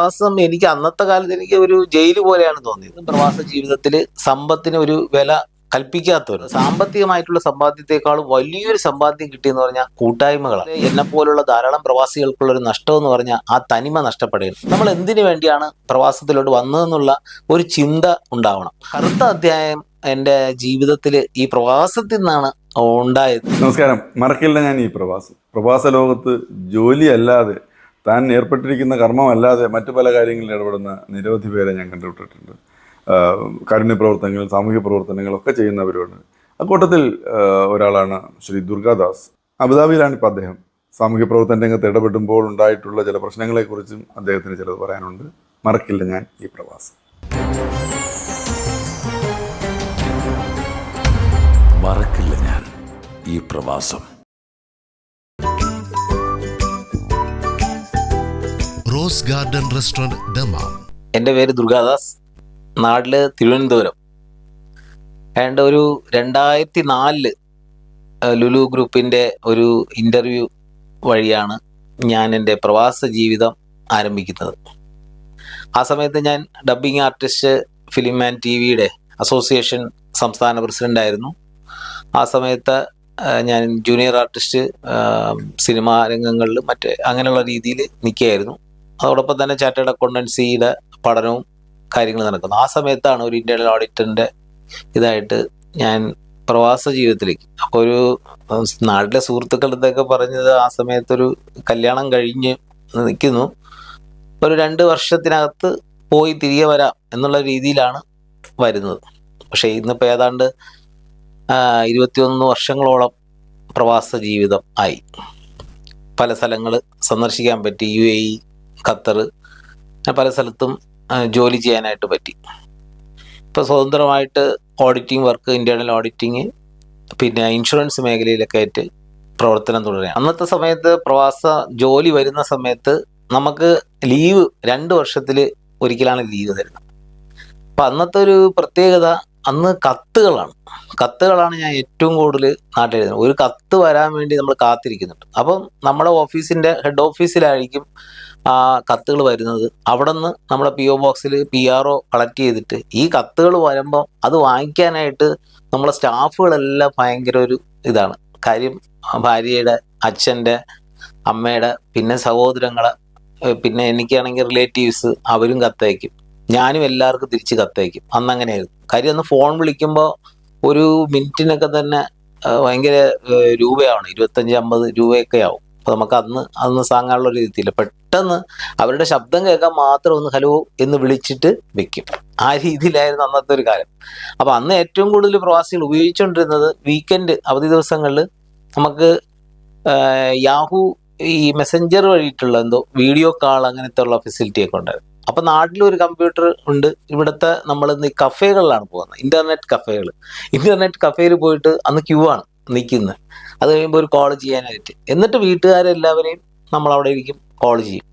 പ്രവാസം എനിക്ക് അന്നത്തെ കാലത്ത് എനിക്ക് ഒരു ജയിൽ പോലെയാണ് തോന്നിയത്. പ്രവാസ ജീവിതത്തിൽ സമ്പത്തിന് ഒരു വില കൽപ്പിക്കാത്തവർ സാമ്പത്തികമായിട്ടുള്ള സമ്പാദ്യത്തെക്കാൾ വലിയൊരു സമ്പാദ്യം കിട്ടിയെന്ന് പറഞ്ഞാൽ കൂട്ടായ്മകളാണ് എന്നെ പോലുള്ള ധാരാളം പ്രവാസികൾക്കുള്ള ഒരു നഷ്ടം എന്ന് പറഞ്ഞാൽ ആ തനിമ നഷ്ടപ്പെടുകയാണ്. നമ്മൾ എന്തിനു വേണ്ടിയാണ് പ്രവാസത്തിലോട്ട് വന്നതെന്നുള്ള ഒരു ചിന്ത ഉണ്ടാവണം. കറുത്ത അധ്യായം എന്റെ ജീവിതത്തിൽ ഈ പ്രവാസത്തിൽ നിന്നാണ് ഉണ്ടായത്. നമസ്കാരം. മറക്കില്ല ഞാൻ ഈ പ്രവാസം. പ്രവാസ ലോകത്ത് ജോലി അല്ലാതെ താൻ ഏർപ്പെട്ടിരിക്കുന്ന കർമ്മമല്ലാതെ മറ്റു പല കാര്യങ്ങളിൽ ഇടപെടുന്ന നിരവധി പേരെ ഞാൻ കണ്ടുവിട്ടിട്ടുണ്ട്. കാരുണ്യ പ്രവർത്തനങ്ങൾ സാമൂഹ്യ പ്രവർത്തനങ്ങളൊക്കെ ചെയ്യുന്നവരുണ്ട് അക്കൂട്ടത്തിൽ ഒരാളാണ് ശ്രീ ദുർഗാദാസ്. അബുദാബിയിലാണ് ഇപ്പോൾ അദ്ദേഹം. സാമൂഹ്യ പ്രവർത്തന രംഗത്ത് ഇടപെടുമ്പോൾ ഉണ്ടായിട്ടുള്ള ചില പ്രശ്നങ്ങളെക്കുറിച്ചും അദ്ദേഹത്തിന് ചിലത് പറയാനുണ്ട്. മറക്കില്ല ഞാൻ ഈ പ്രവാസം. മറക്കില്ല ഞാൻ ഈ പ്രവാസം. റോസ് ഗാർഡൻ റെസ്റ്റോറന്റ് ദമാം എന്റെ പേര് ദുർഗാദാസ്. നാട്ടിൽ തിരുവനന്തപുരം. ഏണ്ട ഒരു രണ്ടായിരത്തി നാലിൽ ലുലു ഗ്രൂപ്പിന്റെ ഒരു ഇന്റർവ്യൂ വഴിയാണ് ഞാൻ എന്റെ പ്രവാസ ജീവിതം ആരംഭിക്കുന്നത്. ആ സമയത്ത് ഞാൻ dubbing artist film and T വിയുടെ അസോസിയേഷൻ സംസ്ഥാന പ്രസിഡന്റ് ആയിരുന്നു. ആ സമയത്ത് ഞാൻ ജൂനിയർ ആർട്ടിസ്റ്റ് സിനിമാ രംഗങ്ങളിൽ മറ്റേ അങ്ങനെയുള്ള രീതിയിൽ നിൽക്കുകയായിരുന്നു. അതോടൊപ്പം തന്നെ ചാർട്ടേഡ് അക്കൗണ്ടൻസിയുടെ പഠനവും കാര്യങ്ങൾ നടക്കുന്നു. ആ സമയത്താണ് ഒരു ഇന്റേണൽ ഓഡിറ്ററിന്റെ ഇതായിട്ട് ഞാൻ പ്രവാസ ജീവിതത്തിലേക്ക്. അപ്പോൾ ഒരു നാട്ടിലെ സുഹൃത്തുക്കളുടെ ഒക്കെ പറഞ്ഞത് ആ സമയത്തൊരു കല്യാണം കഴിഞ്ഞ് നിൽക്കുന്നു. ഒരു രണ്ട് വർഷത്തിനകത്ത് പോയി തിരികെ വരാം എന്നുള്ള രീതിയിലാണ് വരുന്നത്. പക്ഷേ ഇന്നിപ്പോൾ ഏതാണ്ട് ഇരുപത്തിയൊന്ന് വർഷങ്ങളോളം പ്രവാസ ജീവിതം ആയി. പല സ്ഥലങ്ങൾ സന്ദർശിക്കാൻ പറ്റി. യു എ ഇ ഖത്തർ പല സ്ഥലത്തും ജോലി ചെയ്യാനായിട്ട് പറ്റി. ഇപ്പോൾ സ്വതന്ത്രമായിട്ട് ഓഡിറ്റിംഗ് വർക്ക് ഇന്റേണൽ ഓഡിറ്റിങ് പിന്നെ ഇൻഷുറൻസ് മേഖലയിലൊക്കെ ആയിട്ട് പ്രവർത്തനം തുടരുക അന്നത്തെ സമയത്ത് പ്രവാസ ജോലി വരുന്ന സമയത്ത് നമുക്ക് ലീവ് രണ്ട് വർഷത്തിൽ ഒരിക്കലാണ് ലീവ് തരുന്നത്. അപ്പം അന്നത്തെ ഒരു പ്രത്യേകത അന്ന് കത്തുകളാണ്. കത്തുകളാണ് ഞാൻ ഏറ്റവും കൂടുതൽ നാട്ടിൽ എഴുതുന്നത്. ഒരു കത്ത് വരാൻ വേണ്ടി നമ്മൾ കാത്തിരിക്കുന്നുണ്ട്. അപ്പം നമ്മുടെ ഓഫീസിന്റെ ഹെഡ് ഓഫീസിലായിരിക്കും ആ കത്തുകൾ വരുന്നത്. അവിടെ നിന്ന് നമ്മുടെ പി ഒ ബോക്സിൽ പി ആർ ഒ കളക്ട് ചെയ്തിട്ട് ഈ കത്തുകൾ വരുമ്പോൾ അത് വാങ്ങിക്കാനായിട്ട് നമ്മളെ സ്റ്റാഫുകളെല്ലാം ഭയങ്കര ഒരു ഇതാണ്. കാര്യം ഭാര്യയുടെ അച്ഛന്റെ അമ്മയുടെ പിന്നെ സഹോദരങ്ങളെ പിന്നെ എനിക്കാണെങ്കിൽ റിലേറ്റീവ്സ് അവരും കത്തയക്കും. ഞാനും എല്ലാവർക്കും തിരിച്ച് കത്തയക്കും. അന്ന് അങ്ങനെയായിരുന്നു കാര്യം അന്ന് ഫോൺ വിളിക്കുമ്പോൾ ഒരു മിനിറ്റിനൊക്കെ തന്നെ ഭയങ്കര രൂപയാണ്. ഇരുപത്തഞ്ച് അമ്പത് രൂപയൊക്കെ ആവും. അപ്പൊ നമുക്ക് അന്ന് അന്ന് സാങ്ങാനുള്ള ഒരു രീതിയില്ല പെട്ടെന്ന് അവരുടെ ശബ്ദം കേൾക്കാൻ മാത്രം ഒന്ന് ഹലോ എന്ന് വിളിച്ചിട്ട് വെക്കും. ആ രീതിയിലായിരുന്നു അന്നത്തെ ഒരു കാലം. അപ്പോൾ അന്ന് ഏറ്റവും കൂടുതൽ പ്രവാസികൾ ഉപയോഗിച്ചുകൊണ്ടിരുന്നത് വീക്കെൻഡ് അവധി ദിവസങ്ങളിൽ നമുക്ക് യാഹു ഈ മെസ്സഞ്ചർ വഴിയിട്ടുള്ള എന്തോ വീഡിയോ കാൾ അങ്ങനത്തെ ഉള്ള ഫെസിലിറ്റി ഒക്കെ ഉണ്ടായിരുന്നു. അപ്പൊ നാട്ടിലൊരു കമ്പ്യൂട്ടർ ഉണ്ട്. ഇവിടുത്തെ നമ്മൾ ഈ കഫേകളിലാണ് പോകുന്നത്. ഇന്റർനെറ്റ് കഫേകൾ ഇന്റർനെറ്റ് കഫേയിൽ പോയിട്ട് അന്ന് ക്യൂ ആണ്. നിൽക്കുന്നത് അത് കഴിയുമ്പോൾ ഒരു കോൾ ചെയ്യാനായിട്ട്. എന്നിട്ട് വീട്ടുകാരെല്ലാവരെയും നമ്മൾ അവിടെ ഇരിക്കും കോൾ ചെയ്യും.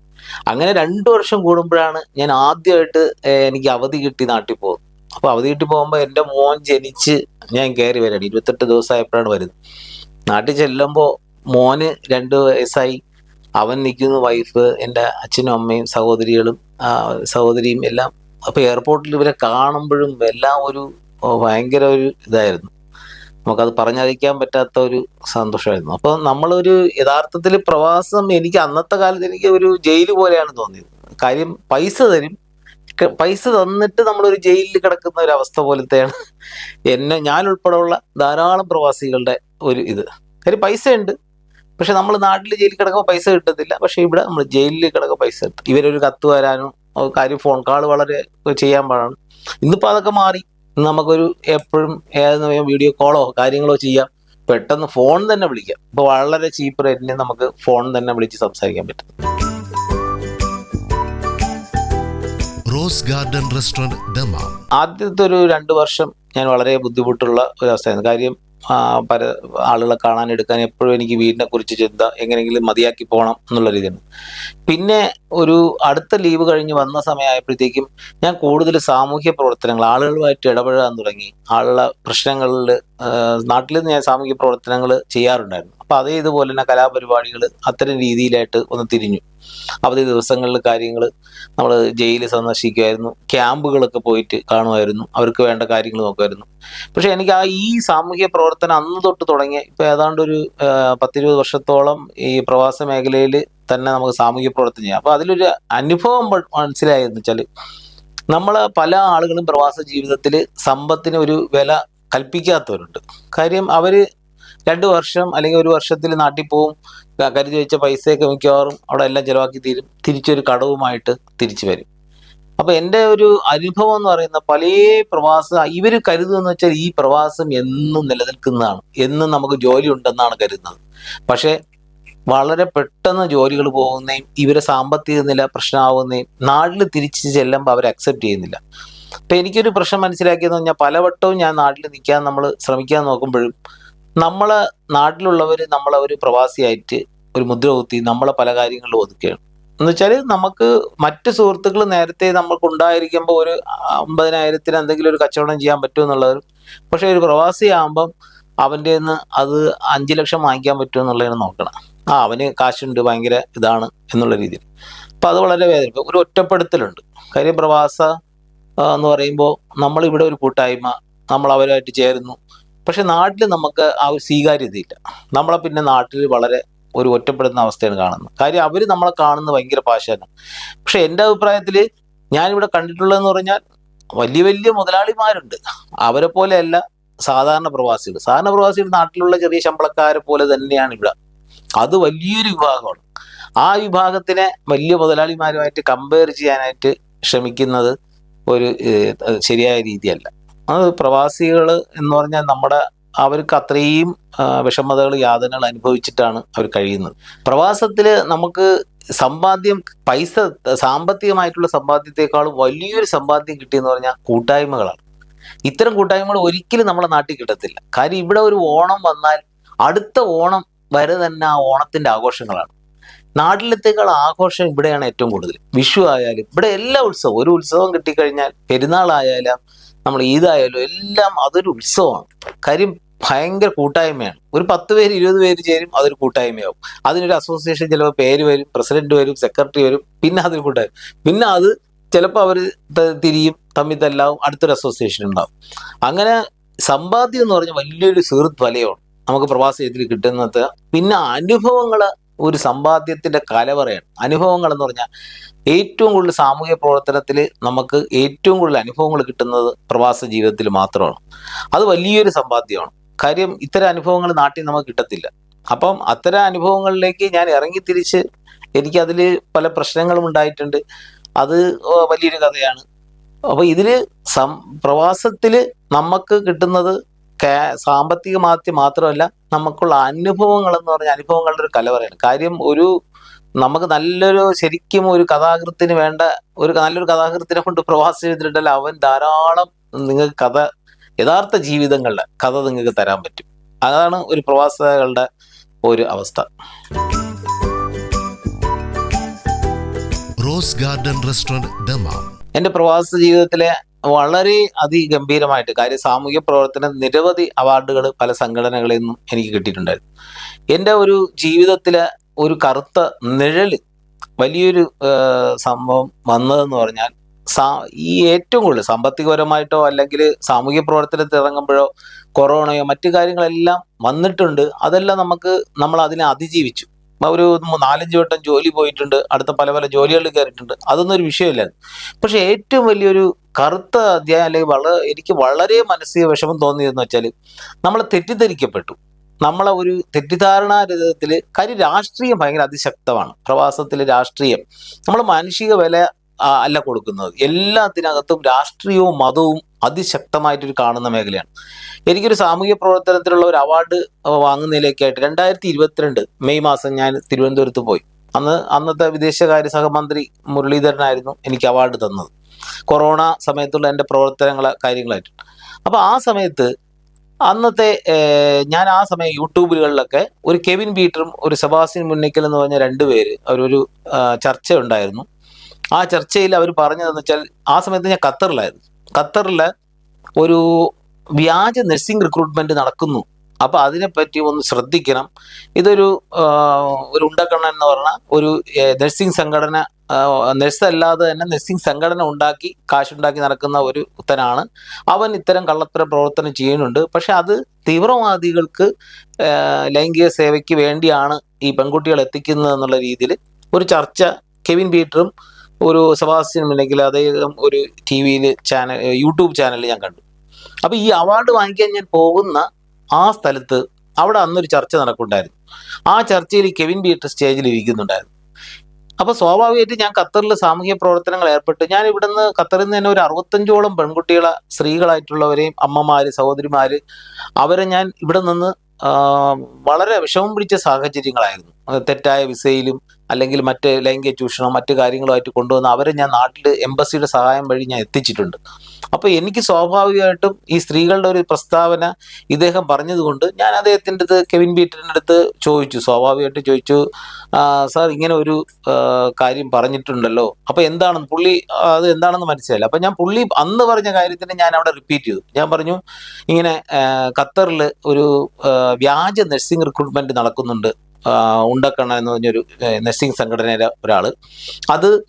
അങ്ങനെ രണ്ടു വർഷം കൂടുമ്പോഴാണ് ഞാൻ ആദ്യമായിട്ട് എനിക്ക് അവധി കിട്ടി നാട്ടിൽ പോകുന്നത്. അപ്പോൾ അവധി കിട്ടി പോകുമ്പോൾ എന്റെ മോൻ ജനിച്ച് ഞാൻ കയറി വരാണ്. ഇരുപത്തെട്ട് ദിവസമായപ്പോഴാണ് വരുന്നത്. നാട്ടിൽ ചെല്ലുമ്പോൾ മോന് രണ്ട് വയസ്സായി. അവൻ നിൽക്കുന്ന വൈഫ് എന്റെ അച്ഛനും അമ്മയും സഹോദരികളും സഹോദരിയും എല്ലാം. അപ്പോൾ എയർപോർട്ടിൽ ഇവരെ കാണുമ്പോഴും എല്ലാം ഒരു ഭയങ്കര ഒരു ഇതായിരുന്നു. നമുക്കത് പറഞ്ഞറിയിക്കാൻ പറ്റാത്ത ഒരു സന്തോഷമായിരുന്നു. അപ്പോൾ നമ്മളൊരു യഥാർത്ഥത്തിൽ പ്രവാസം എനിക്ക് അന്നത്തെ കാലത്ത് എനിക്ക് ഒരു ജയിൽ പോലെയാണ് തോന്നിയത്. കാര്യം പൈസ തരും. പൈസ തന്നിട്ട് നമ്മളൊരു ജയിലിൽ കിടക്കുന്ന ഒരു അവസ്ഥ പോലത്തെയാണ് എന്നെ ഞാൻ ഉൾപ്പെടെയുള്ള ധാരാളം പ്രവാസികളുടെ ഒരു ഇത്. കാര്യം പൈസ ഉണ്ട് പക്ഷെ നമ്മൾ നാട്ടിൽ ജയിലിൽ കിടക്കുമ്പോൾ പൈസ കിട്ടത്തില്ല. പക്ഷെ ഇവിടെ നമ്മൾ ജയിലിൽ കിടക്കുമ്പോൾ പൈസ കിട്ടും. ഇവരൊരു കത്ത് വരാനും കാര്യം ഫോൺ കാൾ വളരെ ചെയ്യാൻ പാടാണ്. ഇന്നിപ്പോൾ അതൊക്കെ മാറി. നമുക്കൊരു എപ്പോഴും ഏത് സമയം വീഡിയോ കോളോ കാര്യങ്ങളോ ചെയ്യാം. പെട്ടെന്ന് ഫോൺ തന്നെ വിളിക്കാം. ഇപ്പൊ വളരെ ചീപ്പ് റേറ്റിന് നമുക്ക് ഫോൺ തന്നെ വിളിച്ച് സംസാരിക്കാൻ പറ്റും. റോസ് ഗാർഡൻ റെസ്റ്റോറന്റ് ആദ്യത്തെ ഒരു രണ്ട് വർഷം ഞാൻ വളരെ ബുദ്ധിമുട്ടുള്ള ഒരു അവസ്ഥയായിരുന്നു. കാര്യം പല ആളുകളെ കാണാൻ എടുക്കാൻ എപ്പോഴും എനിക്ക് വീടിനെ കുറിച്ച് ചിന്ത എങ്ങനെയെങ്കിലും മതിയാക്കി പോകണം എന്നുള്ള രീതിയാണ്. പിന്നെ ഒരു അടുത്ത ലീവ് കഴിഞ്ഞ് വന്ന സമയമായപ്പോഴത്തേക്കും ഞാൻ കൂടുതൽ സാമൂഹ്യ പ്രവർത്തനങ്ങൾ ആളുകളുമായിട്ട് ഇടപഴകാൻ തുടങ്ങി. ആളുകളെ പ്രശ്നങ്ങളിൽ നാട്ടിൽ നിന്ന് ഞാൻ സാമൂഹ്യ പ്രവർത്തനങ്ങൾ ചെയ്യാറുണ്ടായിരുന്നു. അപ്പം അതേ ഇതുപോലെ തന്നെ കലാപരിപാടികൾ അത്തരം രീതിയിലായിട്ട് ഒന്ന് തിരിഞ്ഞു. അവധി ദിവസങ്ങളിൽ കാര്യങ്ങൾ നമ്മൾ ജയിൽ സന്ദർശിക്കുമായിരുന്നു ക്യാമ്പുകളൊക്കെ പോയിട്ട് കാണുമായിരുന്നു അവർക്ക് വേണ്ട കാര്യങ്ങൾ നോക്കുമായിരുന്നു പക്ഷെ എനിക്ക് ആ ഈ സാമൂഹ്യ പ്രവർത്തനം അന്ന് തൊട്ട് തുടങ്ങിയ ഇപ്പൊ ഏതാണ്ട് ഒരു പത്തിരുപത് വർഷത്തോളം ഈ പ്രവാസ മേഖലയിൽ തന്നെ നമുക്ക് സാമൂഹ്യ പ്രവർത്തനം ചെയ്യാം. അപ്പൊ അതിലൊരു അനുഭവം മനസ്സിലായിരുന്നു വെച്ചാൽ നമ്മൾ പല ആളുകളും പ്രവാസ ജീവിതത്തിൽ സമ്പത്തിന് ഒരു വില കൽപ്പിക്കാത്തവരുണ്ട്. കാര്യം അവർ രണ്ട് വർഷം അല്ലെങ്കിൽ ഒരു വർഷത്തിൽ നാട്ടിൽ പോവും കരുതി വെച്ച പൈസയൊക്കെ മിക്കവാറും അവിടെ എല്ലാം ചിലവാക്കി തീരും. തിരിച്ചൊരു കടവുമായിട്ട് തിരിച്ചു വരും. അപ്പൊ എന്റെ ഒരു അനുഭവം എന്ന് പറയുന്ന പല പ്രവാസ ഇവർ കരുതുമെന്ന് വെച്ചാൽ ഈ പ്രവാസം എന്നും നിലനിൽക്കുന്നതാണ്. എന്നും നമുക്ക് ജോലി ഉണ്ടെന്നാണ് കരുതുന്നത്. പക്ഷേ വളരെ പെട്ടെന്ന് ജോലികൾ പോകുന്നതും ഇവരെ സാമ്പത്തിക നില പ്രശ്നമാവുന്നതും നാട്ടിൽ തിരിച്ചു ചെല്ലുമ്പോൾ അവർ അക്സെപ്റ്റ് ചെയ്യുന്നില്ല. അപ്പൊ എനിക്കൊരു പ്രശ്നം മനസ്സിലാക്കിയെന്ന് പറഞ്ഞാൽ പലവട്ടവും ഞാൻ നാട്ടിൽ നിൽക്കാൻ നമ്മൾ ശ്രമിക്കാൻ നോക്കുമ്പോഴും നമ്മളെ നാട്ടിലുള്ളവർ നമ്മളെ ഒരു പ്രവാസിയായിട്ട് ഒരു മുദ്ര കുത്തി നമ്മളെ പല കാര്യങ്ങളിലും ഒതുക്കുകയാണ്. എന്ന് വെച്ചാൽ നമുക്ക് മറ്റു സുഹൃത്തുക്കൾ നേരത്തെ നമുക്ക് ഉണ്ടായിരിക്കുമ്പോൾ ഒരു അമ്പതിനായിരത്തിന് എന്തെങ്കിലും ഒരു കച്ചവടം ചെയ്യാൻ പറ്റും എന്നുള്ളത് പക്ഷെ ഒരു പ്രവാസിയാകുമ്പം അവന്റെ നിന്ന് അത് അഞ്ച് ലക്ഷം വാങ്ങിക്കാൻ പറ്റുമോ എന്നുള്ളതിനെ നോക്കണം. ആ അവന് കാശുണ്ട് ഭയങ്കര ഇതാണ് എന്നുള്ള രീതിയിൽ. അപ്പം അത് വളരെ വേദന. ഒരു ഒറ്റപ്പെടുത്തലുണ്ട്. കാര്യം പ്രവാസ എന്ന് പറയുമ്പോൾ നമ്മളിവിടെ ഒരു കൂട്ടായ്മ നമ്മൾ അവരുമായിട്ട് ചേരുന്നു പക്ഷെ നാട്ടിൽ നമുക്ക് ആ ഒരു സ്വീകാര്യതയില്ല. നമ്മളെ പിന്നെ നാട്ടിൽ വളരെ ഒരു ഒറ്റപ്പെടുന്ന അവസ്ഥയാണ് കാണുന്നത്. കാര്യം അവർ നമ്മളെ കാണുന്നത് ഭയങ്കര പാശാണ് പക്ഷെ എന്റെ അഭിപ്രായത്തിൽ ഞാനിവിടെ കണ്ടിട്ടുള്ളതെന്ന് പറഞ്ഞാൽ വലിയ വലിയ മുതലാളിമാരുണ്ട്. അവരെ പോലെയല്ല സാധാരണ പ്രവാസികൾ. സാധാരണ പ്രവാസികൾ നാട്ടിലുള്ള ചെറിയ ശമ്പളക്കാരെ പോലെ തന്നെയാണ് ഇവിടെ. അത് വലിയൊരു വിഭാഗമാണ്. ആ വിഭാഗത്തിനെ വലിയ മുതലാളിമാരുമായിട്ട് കമ്പയർ ചെയ്യാനായിട്ട് ശ്രമിക്കുന്നത് ഒരു ശരിയായ രീതിയല്ല. അത് പ്രവാസികൾ എന്ന് പറഞ്ഞാൽ നമ്മുടെ അവർക്ക് അത്രയും വിഷമതകൾ യാതനകൾ അനുഭവിച്ചിട്ടാണ് അവർ കഴിയുന്നത്. പ്രവാസത്തിൽ നമുക്ക് സമ്പാദ്യം പൈസ സാമ്പത്തികമായിട്ടുള്ള സമ്പാദ്യത്തെക്കാളും വലിയൊരു സമ്പാദ്യം കിട്ടിയെന്ന് പറഞ്ഞാൽ കൂട്ടായ്മകളാണ്. ഇത്തരം കൂട്ടായ്മകൾ ഒരിക്കലും നമ്മുടെ നാട്ടിൽ കിട്ടത്തില്ല. കാര്യം ഇവിടെ ഒരു ഓണം വന്നാൽ അടുത്ത ഓണം വരെ തന്നെ ആ ഓണത്തിന്റെ ആഘോഷങ്ങളാണ്. നാട്ടിലത്തേക്കാൾ ആഘോഷം ഇവിടെയാണ് ഏറ്റവും കൂടുതൽ. വിഷു ആയാലും ഇവിടെ എല്ലാ ഉത്സവം ഒരു ഉത്സവം കിട്ടിക്കഴിഞ്ഞാൽ പെരുന്നാളായാലും നമ്മൾ ഈദായാലും എല്ലാം അതൊരു ഉത്സവമാണ്. കാര്യം ഭയങ്കര കൂട്ടായ്മയാണ്. ഒരു പത്ത് പേര് ഇരുപത് പേര് ചേരും അതൊരു കൂട്ടായ്മയാവും. അതിനൊരു അസോസിയേഷൻ ചിലപ്പോൾ പേര് വരും പ്രസിഡന്റ് വരും സെക്രട്ടറി വരും പിന്നെ അതൊരു കൂട്ടായ്മ. പിന്നെ അത് ചിലപ്പോൾ അവർ തിരിയും തമ്മിൽ തല്ലാവും അടുത്തൊരു അസോസിയേഷൻ ഉണ്ടാവും. അങ്ങനെ സമ്പാദ്യം എന്ന് പറഞ്ഞാൽ വലിയൊരു സുഹൃത്ത് വലയമാണ് നമുക്ക് പ്രവാസത്തിൽ കിട്ടുന്നത്. പിന്നെ അനുഭവങ്ങൾ ഒരു സമ്പാദ്യത്തിന്റെ കലവറയാണ്. അനുഭവങ്ങൾ എന്ന് പറഞ്ഞാൽ ഏറ്റവും കൂടുതൽ സാമൂഹ്യ പ്രവർത്തനത്തിൽ നമുക്ക് ഏറ്റവും കൂടുതൽ അനുഭവങ്ങൾ കിട്ടുന്നത് പ്രവാസ ജീവിതത്തിൽ മാത്രമാണ്. അത് വലിയൊരു സമ്പാദ്യമാണ്. കാര്യം ഇത്തരം അനുഭവങ്ങൾ നാട്ടിൽ നമുക്ക് കിട്ടത്തില്ല. അപ്പം അത്തരം അനുഭവങ്ങളിലേക്ക് ഞാൻ ഇറങ്ങി തിരിച്ച് എനിക്കതിൽ പല പ്രശ്നങ്ങളും ഉണ്ടായിട്ടുണ്ട്. അത് വലിയൊരു കഥയാണ്. അപ്പൊ ഇതിൽ സം പ്രവാസത്തിൽ നമുക്ക് കിട്ടുന്നത് കാ- സാമ്പത്തിക മാധ്യം മാത്രമല്ല നമുക്കുള്ള അനുഭവങ്ങൾ എന്ന് പറഞ്ഞ അനുഭവങ്ങളുടെ ഒരു കലവറയാണ്. കാര്യം ഒരു നമുക്ക് നല്ലൊരു ശരിക്കും ഒരു കഥാകൃത്തിന് വേണ്ട ഒരു നല്ലൊരു കഥാകൃത്തിനെ കൊണ്ട് പ്രവാസം ചെയ്തിട്ടുണ്ടല്ലോ അവൻ ധാരാളം നിങ്ങൾക്ക് കഥ യഥാർത്ഥ ജീവിതങ്ങളുടെ കഥ നിങ്ങൾക്ക് തരാൻ പറ്റും. അതാണ് ഒരു പ്രവാസികളുടെ ഒരു അവസ്ഥ. Rose garden restaurant Dammam. എന്റെ പ്രവാസ ജീവിതത്തിലെ വളരെ അതിഗംഭീരമായിട്ട് കാര്യം സാമൂഹ്യ പ്രവർത്തന നിരവധി അവാർഡുകൾ പല സംഘടനകളിൽ നിന്നും എനിക്ക് കിട്ടിയിട്ടുണ്ടായിരുന്നു. എന്റെ ഒരു ജീവിതത്തിലെ ഒരു കറുത്ത നിഴൽ വലിയൊരു സംഭവം വന്നതെന്ന് പറഞ്ഞാൽ ഈ ഏറ്റവും കൂടുതൽ സാമ്പത്തികപരമായിട്ടോ അല്ലെങ്കിൽ സാമൂഹ്യ പ്രവർത്തനത്തിൽ ഇറങ്ങുമ്പോഴോ കൊറോണയോ മറ്റു കാര്യങ്ങളെല്ലാം വന്നിട്ടുണ്ട്. അതെല്ലാം നമുക്ക് നമ്മൾ അതിനെ അതിജീവിച്ചു. ഒരു നാലഞ്ച് വട്ടം ജോലി പോയിട്ടുണ്ട് അടുത്ത പല പല ജോലികളിൽ കയറിയിട്ടുണ്ട്. അതൊന്നും ഒരു വിഷയമില്ലായിരുന്നു. പക്ഷെ ഏറ്റവും വലിയൊരു കറുത്ത അധ്യായം അല്ലെങ്കിൽ വളരെ എനിക്ക് വളരെ മനസ്സിക വിഷമം തോന്നിയതെന്ന് വെച്ചാൽ നമ്മൾ തെറ്റിദ്ധരിക്കപ്പെട്ടു. നമ്മളെ ഒരു തെറ്റിദ്ധാരണാ രഥത്തിൽ കാര്യം രാഷ്ട്രീയം ഭയങ്കര അതിശക്തമാണ്. പ്രവാസത്തിലെ രാഷ്ട്രീയം. നമ്മൾ മാനുഷിക വില അല്ല കൊടുക്കുന്നത്. എല്ലാത്തിനകത്തും രാഷ്ട്രീയവും മതവും അതിശക്തമായിട്ടൊരു കാണുന്ന മേഖലയാണ്. എനിക്കൊരു സാമൂഹ്യ പ്രവർത്തനത്തിലുള്ള ഒരു അവാർഡ് വാങ്ങുന്നതിലേക്കായിട്ട് രണ്ടായിരത്തി ഇരുപത്തിരണ്ട് മെയ് മാസം ഞാൻ തിരുവനന്തപുരത്ത് പോയി. അന്ന് അന്നത്തെ വിദേശകാര്യ സഹമന്ത്രി മുരളീധരനായിരുന്നു എനിക്ക് അവാർഡ് തന്നത്. കൊറോണ സമയത്തുള്ള എന്റെ പ്രവർത്തനങ്ങളെ കാര്യങ്ങളായിട്ട്. അപ്പോൾ ആ സമയത്ത് അന്നത്തെ ഞാൻ ആ സമയം യൂട്യൂബുകളിലൊക്കെ ഒരു കെവിൻ പീറ്ററും ഒരു സെബാസ്റ്റ്യൻ മുന്നിക്കൽ എന്ന് പറഞ്ഞ രണ്ടുപേര് അവരൊരു ചർച്ച ഉണ്ടായിരുന്നു. ആ ചർച്ചയിൽ അവർ പറഞ്ഞതെന്ന് വെച്ചാൽ ആ സമയത്ത് ഞാൻ ഖത്തറിലായിരുന്നു. ഖത്തറിൽ ഒരു വ്യാജ നഴ്സിംഗ് റിക്രൂട്ട്മെന്റ് നടക്കുന്നു. അപ്പോൾ അതിനെപ്പറ്റി ഒന്ന് ശ്രദ്ധിക്കണം. ഇതൊരു ഒരു ഉണ്ടക്കണ്ണൻ എന്ന് പറഞ്ഞ ഒരു നഴ്സിംഗ് സംഘടന നഴ്സ് അല്ലാതെ തന്നെ നഴ്സിംഗ് സംഘടന ഉണ്ടാക്കി കാശുണ്ടാക്കി നടക്കുന്ന ഒരു ഉത്തനാണ് അവൻ ഇത്തരം കള്ളത്തര പ്രവർത്തനം ചെയ്യുന്നുണ്ട്. പക്ഷെ അത് തീവ്രവാദികൾക്ക് ലൈംഗിക സേവയ്ക്ക് വേണ്ടിയാണ് ഈ പെൺകുട്ടികൾ എത്തിക്കുന്നത് എന്നുള്ള രീതിയിൽ ഒരു ചർച്ച കെവിൻ പീറ്ററും ഒരു സെബാസ്റ്റ്യനും ഉണ്ടെങ്കിൽ അദ്ദേഹം ഒരു ടി വിയിൽ ചാനൽ യൂട്യൂബ് ചാനലിൽ ഞാൻ കണ്ടു. അപ്പോൾ ഈ അവാർഡ് വാങ്ങിക്കാൻ ഞാൻ പോകുന്ന ആ സ്ഥലത്ത് അവിടെ അന്നൊരു ചർച്ച നടക്കുന്നുണ്ടായിരുന്നു. ആ ചർച്ചയിൽ കെവിൻ പീറ്റർ സ്റ്റേജിൽ ഇരിക്കുന്നുണ്ടായിരുന്നു. അപ്പോൾ സ്വാഭാവികമായിട്ട് ഞാൻ ഖത്തറിൽ സാമൂഹ്യ പ്രവർത്തനങ്ങൾ ഏർപ്പെട്ട്. ഞാൻ ഇവിടുന്ന് ഖത്തറിൽ നിന്ന് തന്നെ ഒരു അറുപത്തഞ്ചോളം പെൺകുട്ടികളെ സ്ത്രീകളായിട്ടുള്ളവരെയും അമ്മമാര് സഹോദരിമാര് അവരെ ഞാൻ ഇവിടെ നിന്ന് വളരെ വിഷമം പിടിച്ച സാഹചര്യങ്ങളായിരുന്നു. തെറ്റായ വിസയിലും അല്ലെങ്കിൽ മറ്റ് ലൈംഗിക ചൂഷണം മറ്റു കാര്യങ്ങളുമായിട്ട് കൊണ്ടുവന്ന് അവരെ ഞാൻ നാട്ടിൽ എംബസിയുടെ സഹായം വഴി ഞാൻ എത്തിച്ചിട്ടുണ്ട്. അപ്പോൾ എനിക്ക് സ്വാഭാവികമായിട്ടും ഈ സ്ത്രീകളുടെ ഒരു പ്രസ്താവന ഇദ്ദേഹം പറഞ്ഞതുകൊണ്ട് ഞാൻ അദ്ദേഹത്തിന്റെ അടുത്ത് കെവിൻ ബീറ്ററിന്റെ അടുത്ത് ചോദിച്ചു. സ്വാഭാവികമായിട്ട് ചോദിച്ചു "ആ, സാർ ഇങ്ങനെ ഒരു കാര്യം പറഞ്ഞിട്ടുണ്ടല്ലോ. അപ്പോൾ എന്താണെന്ന് പുള്ളി അത് എന്താണെന്ന് മനസ്സിലായില്ല. അപ്പോൾ ഞാൻ പുള്ളി അന്ന് പറഞ്ഞ കാര്യത്തിന് ഞാൻ അവിടെ റിപ്പീറ്റ് ചെയ്തു. ഞാൻ പറഞ്ഞു ഇങ്ങനെ ഖത്തറിൽ ഒരു വ്യാജ നഴ്സിംഗ് റിക്രൂട്ട്മെന്റ് നടക്കുന്നുണ്ട്. ഉണ്ടക്കണ്ണ എന്ന് പറഞ്ഞൊരു നഴ്സിംഗ് സംഘടനയിലെ ഒരാൾ അത്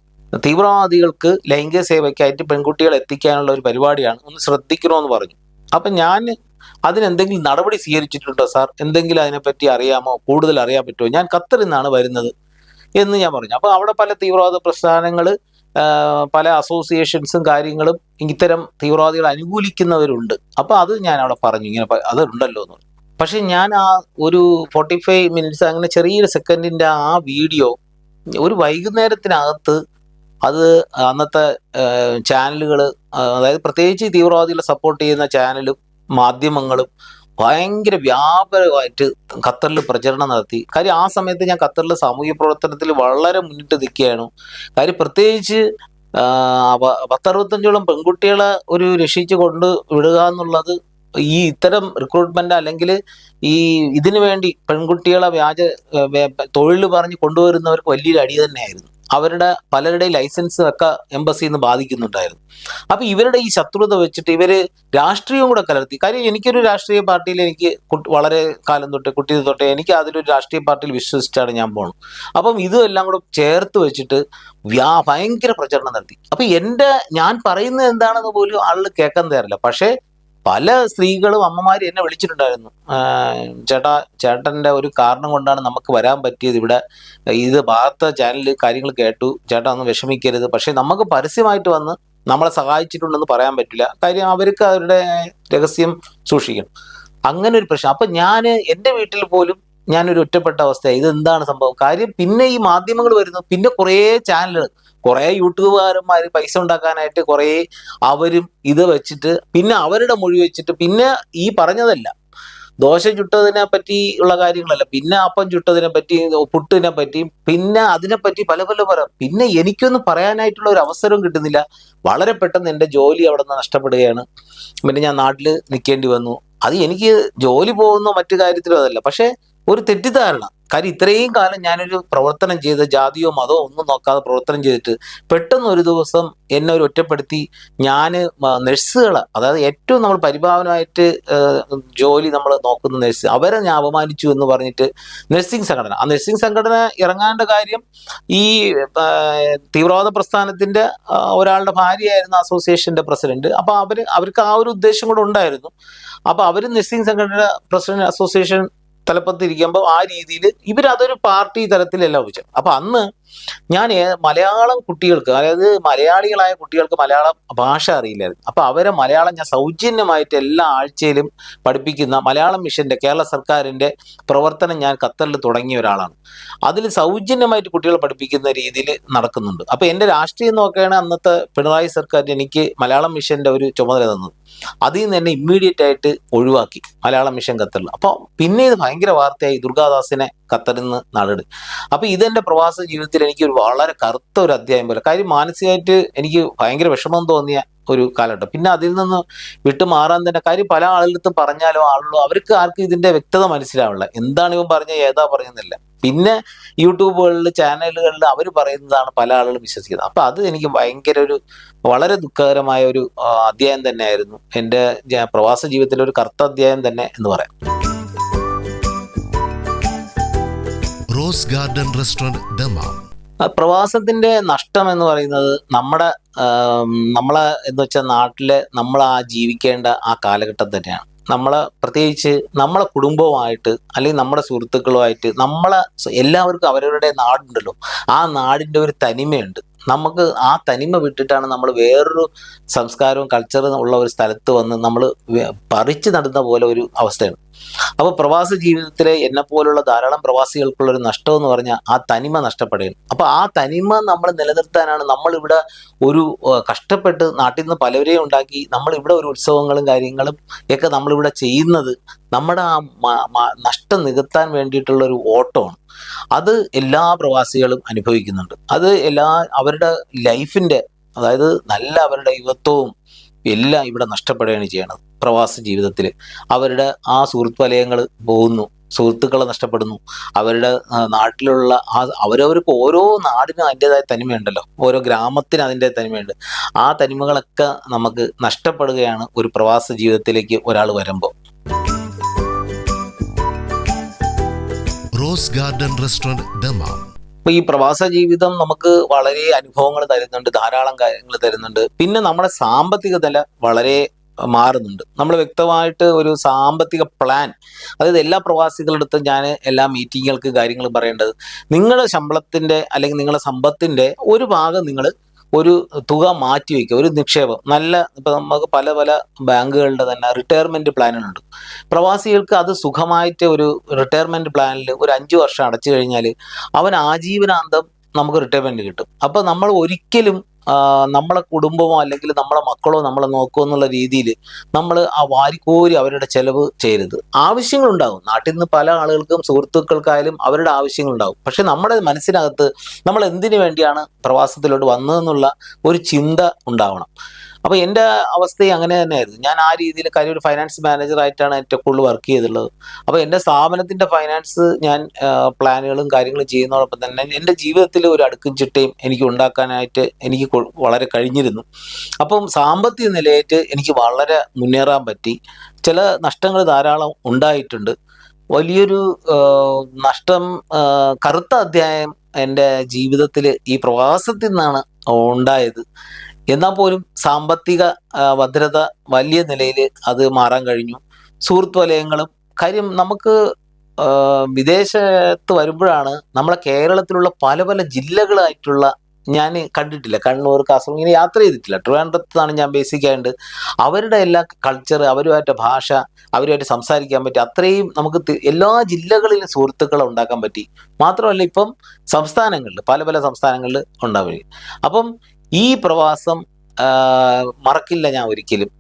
തീവ്രവാദികൾക്ക് ലൈംഗിക സേവയ്ക്കായിട്ട് പെൺകുട്ടികളെ എത്തിക്കാനുള്ള ഒരു പരിപാടിയാണ്. ഒന്ന് ശ്രദ്ധിക്കണമെന്ന് പറഞ്ഞു. അപ്പം ഞാൻ അതിനെന്തെങ്കിലും നടപടി സ്വീകരിച്ചിട്ടുണ്ടോ സാർ? എന്തെങ്കിലും അതിനെപ്പറ്റി അറിയാമോ? കൂടുതൽ അറിയാൻ പറ്റുമോ? ഞാൻ ഖത്തറിൽ നിന്നാണ് വരുന്നത് എന്ന് ഞാൻ പറഞ്ഞു. അപ്പോൾ അവിടെ പല തീവ്രവാദ പ്രസ്ഥാനങ്ങൾ പല അസോസിയേഷൻസും കാര്യങ്ങളും ഇത്തരം തീവ്രവാദികളെ അനുകൂലിക്കുന്നവരുണ്ട്. അപ്പോൾ അത് ഞാൻ അവിടെ പറഞ്ഞു. ഇങ്ങനെ അതുണ്ടല്ലോ എന്ന് പക്ഷെ ഞാൻ ആ ഒരു ഫോർട്ടി ഫൈവ് മിനിറ്റ്സ് അങ്ങനെ ചെറിയൊരു സെക്കൻഡിന്റെ ആ വീഡിയോ ഒരു വൈകുന്നേരത്തിനകത്ത് അത് അന്നത്തെ ചാനലുകൾ അതായത് പ്രത്യേകിച്ച് തീവ്രവാദികളെ സപ്പോർട്ട് ചെയ്യുന്ന ചാനലും മാധ്യമങ്ങളും ഭയങ്കര വ്യാപകമായിട്ട് ഖത്തറിൽ പ്രചരണം നടത്തി. കാര്യം ആ സമയത്ത് ഞാൻ ഖത്തറിൽ സാമൂഹ്യ പ്രവർത്തനത്തിൽ വളരെ മുന്നിട്ട് നിൽക്കുകയാണ്. കാര്യം പ്രത്യേകിച്ച് പത്തറുപത്തഞ്ചോളം പെൺകുട്ടികളെ ഒരു രക്ഷിച്ചു കൊണ്ട് വിടുക എന്നുള്ളത് ഈ ഇത്തരം റിക്രൂട്ട്മെന്റ് അല്ലെങ്കിൽ ഈ ഇതിനു വേണ്ടി പെൺകുട്ടികളെ വ്യാജ തൊഴിൽ പറഞ്ഞ് കൊണ്ടുവരുന്നവർക്ക് വലിയൊരു അടി തന്നെയായിരുന്നു. അവരുടെ പലരുടെയും ലൈസൻസ് ഒക്കെ എംബസിയിൽ നിന്ന് ബാധിക്കുന്നുണ്ടായിരുന്നു. അപ്പൊ ഇവരുടെ ഈ ശത്രുത വെച്ചിട്ട് ഇവർ രാഷ്ട്രീയവും കൂടെ കലർത്തി. കാര്യം എനിക്കൊരു രാഷ്ട്രീയ പാർട്ടിയിൽ എനിക്ക് വളരെ കാലം തൊട്ട് കുട്ടി തൊട്ടേ എനിക്ക് അതിലൊരു രാഷ്ട്രീയ പാർട്ടിയിൽ വിശ്വസിച്ചാണ് ഞാൻ പോകണം അപ്പം ഇതും എല്ലാം കൂടെ ചേർത്ത് വെച്ചിട്ട് വ്യാ ഭയങ്കര പ്രചരണം നടത്തി. അപ്പൊ എന്റെ ഞാൻ പറയുന്നത് എന്താണെന്ന് പോലും ആളുകൾ കേൾക്കാൻ തയ്യാറില്ല. പക്ഷേ പല സ്ത്രീകളും അമ്മമാരും എന്നെ വിളിച്ചിട്ടുണ്ടായിരുന്നു. ചേട്ടാ ചേട്ടന്റെ ഒരു കാരണം കൊണ്ടാണ് നമുക്ക് വരാൻ പറ്റിയത് ഇവിടെ. ഇത് വാർത്ത ചാനലിൽ കാര്യങ്ങൾ കേട്ടു. ചേട്ടാ ഒന്ന് വിഷമിക്കരുത്. പക്ഷേ നമുക്ക് പരസ്യമായിട്ട് വന്ന് നമ്മളെ സഹായിച്ചിട്ടുണ്ടെന്ന് പറയാൻ പറ്റില്ല. കാര്യം അവർക്ക് അവരുടെ രഹസ്യം സൂക്ഷിക്കണം. അങ്ങനെ ഒരു പ്രശ്നം. അപ്പൊ ഞാൻ എന്റെ വീട്ടിൽ പോലും ഞാനൊരു ഒറ്റപ്പെട്ട അവസ്ഥയാണ് ഇത് എന്താണ് സംഭവം? കാര്യം പിന്നെ ഈ മാധ്യമങ്ങൾ വരുന്നു. പിന്നെ കുറേ ചാനലുകൾ. കുറേ യൂട്യൂബുകാരന്മാർ പൈസ ഉണ്ടാക്കാനായിട്ട് കുറേ അവരും ഇത് വെച്ചിട്ട് പിന്നെ അവരുടെ മൊഴി വെച്ചിട്ട് പിന്നെ ഈ പറഞ്ഞതല്ല. ദോശ ചുട്ടതിനെ പറ്റി ഉള്ള കാര്യങ്ങളല്ല. പിന്നെ അപ്പം ചുട്ടതിനെ പറ്റി പുട്ടിനെ പറ്റി പിന്നെ അതിനെപ്പറ്റി പല പല പല പിന്നെ എനിക്കൊന്നും പറയാനായിട്ടുള്ള ഒരു അവസരവും കിട്ടുന്നില്ല. വളരെ പെട്ടെന്ന് എന്റെ ജോലി അവിടെ നിന്ന് നഷ്ടപ്പെടുകയാണ്. പിന്നെ ഞാൻ നാട്ടിൽ നിൽക്കേണ്ടി വന്നു. അത് എനിക്ക് ജോലി പോകുന്ന മറ്റു കാര്യത്തിലും അതല്ല. പക്ഷേ ഒരു തെറ്റിദ്ധാരണ. കാര്യം ഇത്രയും കാലം ഞാനൊരു പ്രവർത്തനം ചെയ്ത് ജാതിയോ മതമോ ഒന്നും നോക്കാതെ പ്രവർത്തനം ചെയ്തിട്ട് പെട്ടെന്ന് ഒരു ദിവസം എന്നെ ഒരു ഒറ്റപ്പെടുത്തി ഞാൻ നഴ്സുകളെ. അതായത് ഏറ്റവും നമ്മൾ പരിഭാവനമായിട്ട് ജോലി നമ്മൾ നോക്കുന്ന നഴ്സ്. അവരെ ഞാൻ അപമാനിച്ചു എന്ന് പറഞ്ഞിട്ട് നഴ്സിംഗ് സംഘടന. ആ നഴ്സിംഗ് സംഘടന ഇറങ്ങാണ്ട കാര്യം ഈ തീവ്രവാദ പ്രസ്ഥാനത്തിന്റെ ഒരാളുടെ ഭാര്യയായിരുന്നു അസോസിയേഷന്റെ പ്രസിഡന്റ്. അപ്പോൾ അവർ അവർക്ക് ആ ഒരു ഉദ്ദേശം കൂടെ ഉണ്ടായിരുന്നു. അപ്പോൾ അവർ നഴ്സിംഗ് സംഘടന പ്രസിഡന്റ് അസോസിയേഷൻ തലപ്പത്തിരിക്കുമ്പോൾ ആ രീതിയിൽ ഇവരതൊരു പാർട്ടി തലത്തിലല്ല ഉപയോഗിച്ചത് അപ്പൊ അന്ന് ഞാൻ മലയാളം കുട്ടികൾക്ക് അതായത് മലയാളികളായ കുട്ടികൾക്ക് മലയാള ഭാഷ അറിയില്ലായിരുന്നു. അപ്പൊ അവരെ മലയാളം ഞാൻ സൗജന്യമായിട്ട് എല്ലാ ആഴ്ചയിലും പഠിപ്പിക്കുന്ന മലയാളം മിഷന്റെ കേരള സർക്കാരിന്റെ പ്രവർത്തനം ഞാൻ ഖത്തറിൽ തുടങ്ങിയ ഒരാളാണ്. അതിൽ സൗജന്യമായിട്ട് കുട്ടികളെ പഠിപ്പിക്കുന്ന രീതിയിൽ നടക്കുന്നുണ്ട്. അപ്പൊ എന്റെ രാഷ്ട്രീയം നോക്കുകയാണ് അന്നത്തെ പിണറായി സർക്കാർ എനിക്ക് മലയാളം മിഷന്റെ ഒരു ചുമതല തന്നത്. അതിൽ നിന്ന് തന്നെ ഇമ്മീഡിയറ്റ് ആയിട്ട് ഒഴിവാക്കി മലയാളം മിഷൻ ഖത്തറിൽ. അപ്പോൾ പിന്നെ ഇത് ഭയങ്കര വാർത്തയായി. ദുർഗാദാസിനെ ഖത്തറിൽ നിന്ന് അപ്പൊ ഇതെന്റെ പ്രവാസ ജീവിതത്തിൽ എനിക്ക് ഒരു വളരെ കറുത്ത ഒരു അധ്യായം പോലെ കാര്യം മാനസികമായിട്ട് എനിക്ക് ഭയങ്കര വിഷമം തോന്നിയ ഒരു കാലഘട്ടം. പിന്നെ അതിൽ നിന്ന് വിട്ടു മാറാൻ തന്നെ കാര്യം പല ആളുകളടുത്തും പറഞ്ഞാലോ ആളുകളോ അവർക്ക് ആർക്കും ഇതിന്റെ വ്യക്തത മനസ്സിലാവില്ല. എന്താണ് ഇവൻ പറഞ്ഞ ഏതാ പറയുന്നില്ല പിന്നെ യൂട്യൂബുകളിൽ ചാനലുകളിൽ അവർ പറയുന്നതാണ് പല ആളുകളും വിശ്വസിക്കുന്നത്. അപ്പൊ അത് എനിക്ക് ഭയങ്കര ഒരു വളരെ ദുഃഖകരമായ ഒരു അധ്യായം തന്നെയായിരുന്നു. എന്റെ പ്രവാസ ജീവിതത്തിലെ ഒരു കറുത്ത അധ്യായം തന്നെ എന്ന് പറയാം. Rose garden restaurant Dammam. പ്രവാസത്തിന്റെ നഷ്ടം എന്ന് പറയുന്നത് നമ്മുടെ നമ്മളെ എന്ന് വെച്ചാൽ നാട്ടിലെ നമ്മൾ ആ ജീവിക്കേണ്ട ആ കാലഘട്ടം തന്നെയാണ്. നമ്മളെ പ്രത്യേകിച്ച് നമ്മളെ കുടുംബവുമായിട്ട് അല്ലെങ്കിൽ നമ്മുടെ സുഹൃത്തുക്കളുമായിട്ട് നമ്മളെ എല്ലാവർക്കും അവരവരുടെ നാടുണ്ടല്ലോ. ആ നാടിന്റെ ഒരു തനിമയുണ്ട്. നമുക്ക് ആ തനിമ വിട്ടിട്ടാണ് നമ്മൾ വേറൊരു സംസ്കാരവും കൾച്ചറും ഉള്ള ഒരു സ്ഥലത്ത് വന്ന് നമ്മൾ പറിച്ച് നടുന്ന പോലെ ഒരു അവസ്ഥയാണ്. അപ്പോൾ പ്രവാസ ജീവിതത്തിലെ എന്നെ പോലുള്ള ധാരാളം പ്രവാസികൾക്കുള്ള ഒരു നഷ്ടം എന്ന് പറഞ്ഞാൽ ആ തനിമ നഷ്ടപ്പെടുകയാണ്. അപ്പോൾ ആ തനിമ നമ്മൾ നിലനിർത്താനാണ് നമ്മളിവിടെ ഒരു കഷ്ടപ്പെട്ട് നാട്ടിൽ നിന്ന് പലവരെയും ഉണ്ടാക്കി നമ്മളിവിടെ ഒരു ഉത്സവങ്ങളും കാര്യങ്ങളും ഒക്കെ നമ്മളിവിടെ ചെയ്യുന്നത് നമ്മുടെ ആ നഷ്ടം നികത്താൻ വേണ്ടിയിട്ടുള്ള ഒരു ഓട്ടമാണ്. അത് എല്ലാ പ്രവാസികളും അനുഭവിക്കുന്നുണ്ട്. അത് എല്ലാ അവരുടെ ലൈഫിന്റെ അതായത് നല്ല അവരുടെ യുവത്വവും എല്ലാം ഇവിടെ നഷ്ടപ്പെടുകയാണ് ചെയ്യണത് പ്രവാസ ജീവിതത്തിൽ അവരുടെ ആ സുഹൃത്ത് വലയങ്ങൾ പോകുന്നു സുഹൃത്തുക്കളെ നഷ്ടപ്പെടുന്നു. അവരുടെ നാട്ടിലുള്ള ആ അവരവർക്ക് ഓരോ നാടിനും അതിന്റെതായ തനിമയുണ്ടല്ലോ. ഓരോ ഗ്രാമത്തിനും അതിന്റെ തനിമയുണ്ട്. ആ തനിമകളൊക്കെ നമുക്ക് നഷ്ടപ്പെടുകയാണ് ഒരു പ്രവാസ ജീവിതത്തിലേക്ക് ഒരാൾ വരുമ്പോൾ റോസ് ഗാർഡൻ റെസ്റ്റോറന്റ് ദമാം അപ്പൊ ഈ പ്രവാസ ജീവിതം നമുക്ക് വളരെ അനുഭവങ്ങൾ തരുന്നുണ്ട് ധാരാളം കാര്യങ്ങൾ തരുന്നുണ്ട്. പിന്നെ നമ്മുടെ സാമ്പത്തിക നില വളരെ മാറുന്നുണ്ട്. നമ്മൾ വ്യക്തമായിട്ട് ഒരു സാമ്പത്തിക പ്ലാൻ അതായത് എല്ലാ പ്രവാസികളുടെ അടുത്തും ഞാൻ എല്ലാ മീറ്റിങ്ങുകൾക്ക് കാര്യങ്ങൾ പറയേണ്ടത് നിങ്ങളുടെ ശമ്പളത്തിന്റെ അല്ലെങ്കിൽ നിങ്ങളുടെ സമ്പത്തിന്റെ ഒരു ഭാഗം നിങ്ങൾ ഒരു തുക മാറ്റി വയ്ക്കുക ഒരു നിക്ഷേപം. നല്ല ഇപ്പം നമുക്ക് പല പല ബാങ്കുകളുടെ തന്നെ റിട്ടയർമെന്റ് പ്ലാനുകളുണ്ട് പ്രവാസികൾക്ക് അത് സുഖമായിട്ട് ഒരു റിട്ടയർമെന്റ് പ്ലാനിൽ ഒരു അഞ്ച് വർഷം അടച്ചു കഴിഞ്ഞാൽ അവൻ ആജീവനാന്തം നമുക്ക് റിട്ടയർമെന്റ് കിട്ടും. അപ്പോൾ നമ്മൾ ഒരിക്കലും നമ്മളെ കുടുംബമോ അല്ലെങ്കിൽ നമ്മളെ മക്കളോ നമ്മളെ നോക്കുമോ എന്നുള്ള രീതിയിൽ നമ്മൾ ആ വാരിക്കോരി അവരുടെ ചെലവ് ചെയ്യരുത്. ആവശ്യങ്ങളുണ്ടാവും. നാട്ടിൽ നിന്ന് പല ആളുകൾക്കും സുഹൃത്തുക്കൾക്കായാലും അവരുടെ ആവശ്യങ്ങളുണ്ടാവും. പക്ഷെ നമ്മുടെ മനസ്സിനകത്ത് നമ്മൾ എന്തിനു വേണ്ടിയാണ് പ്രവാസത്തിലോട്ട് വന്നതെന്നുള്ള ഒരു ചിന്ത ഉണ്ടാവണം. അപ്പോൾ എന്റെ അവസ്ഥയും അങ്ങനെ തന്നെയായിരുന്നു. ഞാൻ ആ രീതിയിൽ കാര്യം ഒരു ഫൈനാൻസ് മാനേജറായിട്ടാണ് ഏറ്റവും കൂടുതൽ വർക്ക് ചെയ്തിട്ടുള്ളത്. അപ്പോൾ എന്റെ സ്ഥാപനത്തിന്റെ ഫൈനാൻസ് ഞാൻ പ്ലാനുകളും കാര്യങ്ങളും ചെയ്യുന്നതോടൊപ്പം തന്നെ എന്റെ ജീവിതത്തിൽ ഒരു അടുക്കും ചിട്ടയും എനിക്ക് ഉണ്ടാക്കാനായിട്ട് എനിക്ക് വളരെ കഴിഞ്ഞിരുന്നു. അപ്പം സാമ്പത്തിക നിലയായിട്ട് എനിക്ക് വളരെ മുന്നേറാൻ പറ്റി. ചില നഷ്ടങ്ങൾ ധാരാളം ഉണ്ടായിട്ടുണ്ട്. വലിയൊരു നഷ്ടം കറുത്ത അധ്യായം എന്റെ ജീവിതത്തിൽ ഈ പ്രവാസത്തിൽ നിന്നാണ് ഉണ്ടായത്. എന്നാൽ പോലും സാമ്പത്തിക ഭദ്രത വലിയ നിലയിൽ അത് മാറാൻ കഴിഞ്ഞു. സുഹൃത്ത് വലയങ്ങളും കാര്യം നമുക്ക് വിദേശത്ത് വരുമ്പോഴാണ് നമ്മളെ കേരളത്തിലുള്ള പല പല ജില്ലകളായിട്ടുള്ള ഞാൻ കണ്ടിട്ടില്ല. കണ്ണൂർ കാസർഗോഡ് ഇങ്ങനെ യാത്ര ചെയ്തിട്ടില്ല. ട്രിവാൻഡ്രത്താണ് ഞാൻ ബേസിക് ആയിട്ട് അവരുടെ എല്ലാ കൾച്ചർ അവരുമായിട്ട് ഭാഷ അവരുമായിട്ട് സംസാരിക്കാൻ പറ്റി. അത്രയും നമുക്ക് എല്ലാ ജില്ലകളിലും സുഹൃത്തുക്കളെ ഉണ്ടാക്കാൻ പറ്റി. മാത്രമല്ല ഇപ്പം സംസ്ഥാനങ്ങളിൽ പല പല സംസ്ഥാനങ്ങളിൽ ഉണ്ടാവുകയും. അപ്പം ഈ പ്രവാസം മറക്കില്ല ഞാൻ ഒരിക്കലും.